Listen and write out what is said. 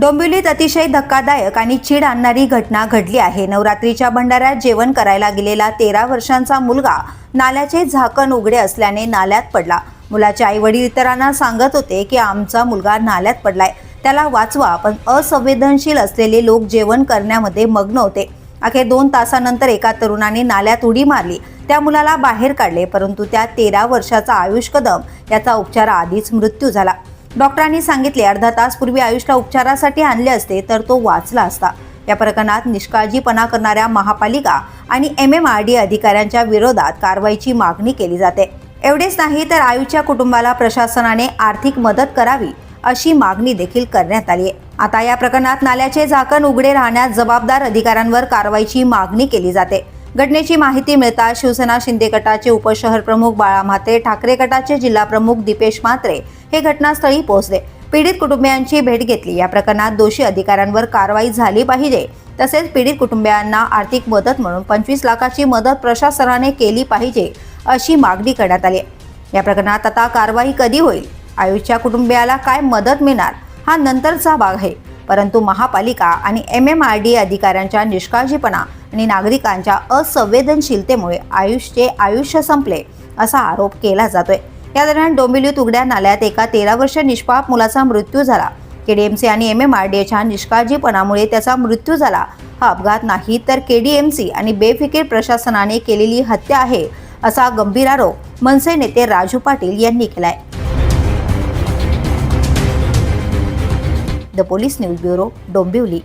डोंबिवलीत अतिशय धक्कादायक आणि चीड आणणारी घटना घडली आहे. नवरात्रीच्या भंडाऱ्यात जेवण करायला गेलेला तेरा वर्षांचा मुलगा नाल्याचे झाकण उघडे असल्याने नाल्यात पडला. मुलाचे आई वडील इतरांना सांगत होते की आमचा मुलगा नाल्यात पडलाय. त्याला वाचवा पण असंवेदनशील असलेले लोक जेवण करण्यामध्ये मग्न होते. अखेर दोन तासानंतर एका तरुणाने नाल्यात उडी मारली. त्या मुलाला बाहेर काढले परंतु त्या तेरा वर्षाचा आयुष कदम याचा उपचाराआधीच मृत्यू झाला. डॉक्टरांनी सांगितले अर्धा तास पूर्वी आयुषला उपचारासाठी आणले असते तर तो वाचला असता. या प्रकरणात निष्काळजीपणा करणाऱ्या महापालिका आणि एम एम आर डी अधिकाऱ्यांच्या विरोधात कारवाईची मागणी केली जाते. एवढेच नाही तर आयुषच्या कुटुंबाला प्रशासनाने आर्थिक मदत करावी अशी मागणी देखील करण्यात आली आहे. आता या प्रकरणात नाल्याचे झाकण उघडे राहण्यास जबाबदार अधिकाऱ्यांवर कारवाईची मागणी केली जाते. घटनेची माहिती मिळताच शिवसेना शिंदे गटाचे उपशहर प्रमुख बाळा म्हात्रे ठाकरे गटाचे जिल्हा प्रमुख दीपेश म्हात्रे हे घटनास्थळी पोहोचले. पीडित कुटुंबियांची भेट घेतली. या प्रकरणात दोषी अधिकाऱ्यांवर कारवाई झाली पाहिजे. तसेच पीडित कुटुंबियांना आर्थिक मदत म्हणून पंचवीस लाखाची मदत प्रशासनाने केली पाहिजे अशी मागणी करण्यात आली आहे. या प्रकरणात आता कारवाई कधी होईल? आयुषच्या कुटुंबियाला काय मदत मिळणार? हा नंतरचा भाग आहे. परंतु महापालिका आणि एम एम आर डी अधिकाऱ्यांच्या निष्काळजीपणा आणि नागरिकांच्या असंवेदनशीलतेमुळे आयुषचे आयुष्य संपले असा आरोप केला जातोय. या दरम्यान डोंबिवलीत उघड्या नाल्यात एका तेरा वर्ष निष्पाप मुलाचा मृत्यू झाला. केडीएमसी आणि एम एम आर डी एच्या निष्काळजीपणामुळे त्याचा मृत्यू झाला. हा अपघात नाही तर केडीएमसी आणि बेफिकीर प्रशासनाने केलेली हत्या आहे असा गंभीर आरोप मनसे नेते राजू पाटील यांनी केलाय. The police news bureau Dombivli.